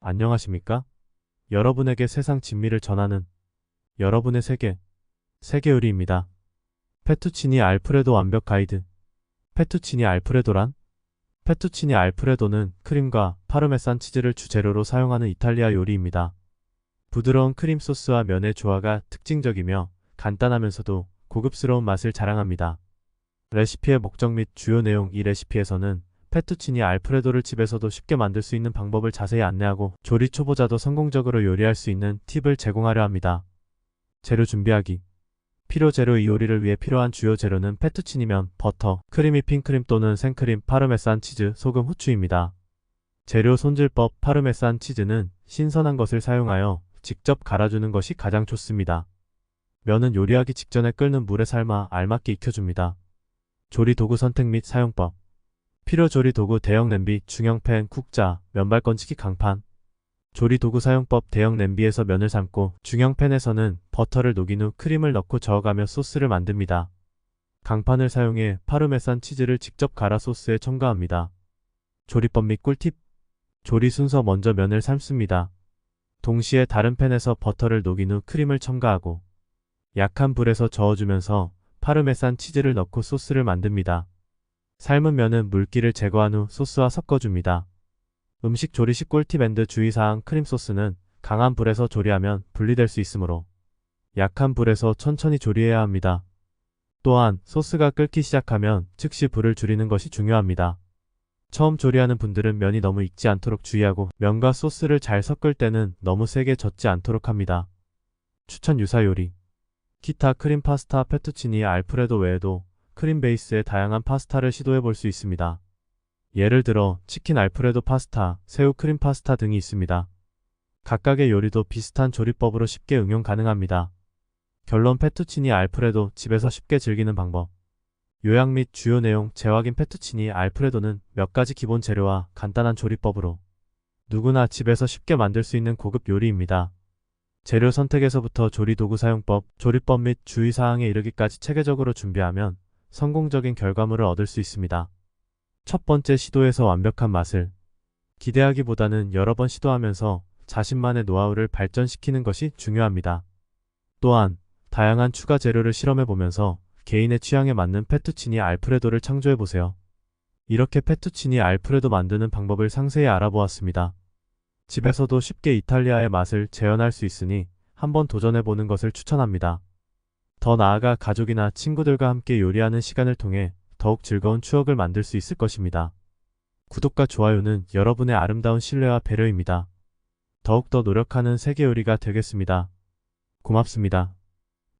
안녕하십니까? 여러분에게 세상 진미를 전하는 여러분의 세계, 세계 요리입니다. 페투치니 알프레도 완벽 가이드. 페투치니 알프레도란? 페투치니 알프레도는 크림과 파르메산 치즈를 주재료로 사용하는 이탈리아 요리입니다. 부드러운 크림 소스와 면의 조화가 특징적이며 간단하면서도 고급스러운 맛을 자랑합니다. 레시피의 목적 및 주요 내용 이 레시피에서는 페투치니 알프레도를 집에서도 쉽게 만들 수 있는 방법을 자세히 안내하고 조리 초보자도 성공적으로 요리할 수 있는 팁을 제공하려 합니다. 재료 준비하기 필요 재료 이 요리를 위해 필요한 주요 재료는 페투치니면 버터, 크림 휘핑크림 또는 생크림, 파르메산 치즈, 소금, 후추입니다. 재료 손질법 파르메산 치즈는 신선한 것을 사용하여 직접 갈아주는 것이 가장 좋습니다. 면은 요리하기 직전에 끓는 물에 삶아 알맞게 익혀줍니다. 조리 도구 선택 및 사용법 필요 조리 도구 대형 냄비, 중형 팬, 쿡자, 면발 건지기 강판 조리 도구 사용법 대형 냄비에서 면을 삶고 중형 팬에서는 버터를 녹인 후 크림을 넣고 저어가며 소스를 만듭니다. 강판을 사용해 파르메산 치즈를 직접 갈아 소스에 첨가합니다. 조리법 및 꿀팁 조리 순서 먼저 면을 삶습니다. 동시에 다른 팬에서 버터를 녹인 후 크림을 첨가하고 약한 불에서 저어주면서 파르메산 치즈를 넣고 소스를 만듭니다. 삶은 면은 물기를 제거한 후 소스와 섞어줍니다. 음식 조리 시 꿀팁 앤드 주의사항 크림 소스는 강한 불에서 조리하면 분리될 수 있으므로 약한 불에서 천천히 조리해야 합니다. 또한 소스가 끓기 시작하면 즉시 불을 줄이는 것이 중요합니다. 처음 조리하는 분들은 면이 너무 익지 않도록 주의하고 면과 소스를 잘 섞을 때는 너무 세게 젓지 않도록 합니다. 추천 유사 요리 기타 크림 파스타 페투치니 알프레도 외에도 크림 베이스의 다양한 파스타를 시도해 볼 수 있습니다. 예를 들어 치킨 알프레도 파스타, 새우 크림 파스타 등이 있습니다. 각각의 요리도 비슷한 조리법으로 쉽게 응용 가능합니다. 결론 페투치니 알프레도 집에서 쉽게 즐기는 방법. 요약 및 주요 내용 재확인 페투치니 알프레도는 몇 가지 기본 재료와 간단한 조리법으로 누구나 집에서 쉽게 만들 수 있는 고급 요리입니다. 재료 선택에서부터 조리 도구 사용법, 조리법 및 주의사항에 이르기까지 체계적으로 준비하면 성공적인 결과물을 얻을 수 있습니다. 첫 번째 시도에서 완벽한 맛을 기대하기보다는 여러 번 시도하면서 자신만의 노하우를 발전시키는 것이 중요합니다. 또한 다양한 추가 재료를 실험해 보면서 개인의 취향에 맞는 페투치니 알프레도를 창조해 보세요. 이렇게 페투치니 알프레도 만드는 방법을 상세히 알아보았습니다. 집에서도 쉽게 이탈리아의 맛을 재현할 수 있으니 한번 도전해 보는 것을 추천합니다. 더 나아가 가족이나 친구들과 함께 요리하는 시간을 통해 더욱 즐거운 추억을 만들 수 있을 것입니다. 구독과 좋아요는 여러분의 아름다운 신뢰와 배려입니다. 더욱더 노력하는 세계 요리가 되겠습니다. 고맙습니다.